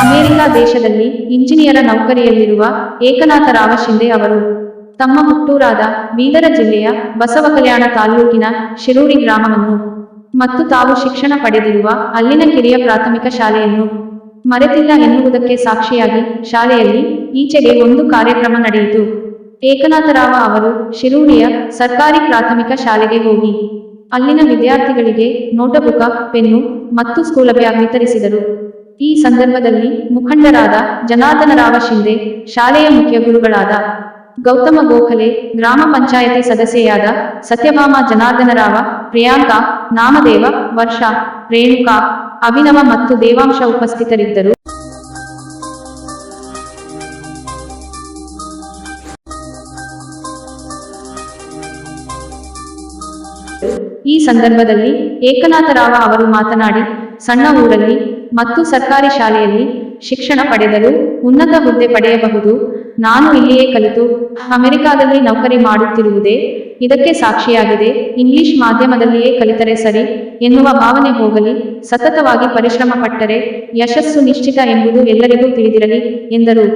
America ದೇಶದಲ್ಲಿ ಇಂಜಿನಿಯರ ನೌಕರಿಯಲ್ಲಿರುವ ಏಕನಾಥರಾವ ಶಿಂದೆ ಅವರು ತಮ್ಮ ಹುಟ್ಟೂರಾದ ಬೀದರ ಜಿಲ್ಲೆಯ ಬಸವಕಲ್ಯಾಣ ತಾಲ್ಲೂಕಿನ ಶಿರೂರಿ ಗ್ರಾಮವನ್ನು ಮತ್ತು ತಾವು ಶಿಕ್ಷಣ ಪಡೆದಿರುವ ಅಲ್ಲಿನ ಕಿರಿಯ ಪ್ರಾಥಮಿಕ ಶಾಲೆಯನ್ನು ಮರೆತಿಲ್ಲ ಎನ್ನುವುದಕ್ಕೆ ಸಾಕ್ಷಿಯಾಗಿ ಶಾಲೆಯಲ್ಲಿ ಈಚೆಗೆ ಒಂದು ಕಾರ್ಯಕ್ರಮ ನಡೆಯಿತು. ಏಕನಾಥರಾವ ಅವರು ಶಿರೂರಿಯ ಸರ್ಕಾರಿ ಪ್ರಾಥಮಿಕ ಶಾಲೆಗೆ ಹೋಗಿ. ಅಲ್ಲಿನ ವಿದ್ಯಾರ್ಥಿಗಳಿಗೆ ನೋಟಬುಕ, ಪೆನ್ನು ಮತ್ತು ಸ್ಕೂಲ್ ಬ್ಯಾಗ್ ವಿತರಿಸಿದರು. ಈ ಸಂದರ್ಭದಲ್ಲಿ ಮುಖಂಡರಾದ ಜನಾರ್ದನರಾವ ಶಿಂದೆ ಶಾಲೆಯ ಮುಖ್ಯ ಗುರುಗಳಾದ ಗೌತಮ ಗೋಖಲೆ, ಗ್ರಾಮ ಪಂಚಾಯತಿ ಸದಸ್ಯೆಯಾದ ಸತ್ಯಭಾಮ ಜನಾರ್ದನರಾವ ಪ್ರಿಯಾಂಕಾ, ನಾಮದೇವ, ವರ್ಷ, ರೇಣುಕಾ, ಅಭಿನವ ಮತ್ತು ದೇವಾಂಶ ಉಪಸ್ಥಿತರಿದ್ದರು. ಈ ಸಂದರ್ಭದಲ್ಲಿ ಏಕನಾಥರಾವ ಅವರು ಮಾತನಾಡಿ, ಸಣ್ಣ ಊರಲ್ಲಿ ಮತ್ತು ಸರ್ಕಾರಿ ಶಾಲೆಯಲ್ಲಿ ಶಿಕ್ಷಣ ಪಡೆದರೂ ಉನ್ನತ ಹುದ್ದೆ ಪಡೆಯಬಹುದು. ನಾನು ಇಲ್ಲಿಯೇ ಕಲಿತು ಅಮೆರಿಕಾದಲ್ಲಿ ನೌಕರಿ ಮಾಡುತ್ತಿರುವುದೇ ಇದಕ್ಕೆ ಸಾಕ್ಷಿಯಾಗಿದೆ. ಇಂಗ್ಲಿಷ್ ಮಾಧ್ಯಮದಲ್ಲಿಯೇ ಕಲಿತರೆ ಸರಿ ಎನ್ನುವ ಭಾವನೆ ಹೋಗಲಿ, ಸತತವಾಗಿ ಪರಿಶ್ರಮ ಪಟ್ಟರೆ ಯಶಸ್ಸು ನಿಶ್ಚಿತ ಎಂಬುದು ಎಲ್ಲರಿಗೂ ತಿಳಿದಿರಲಿ ಎಂದರು.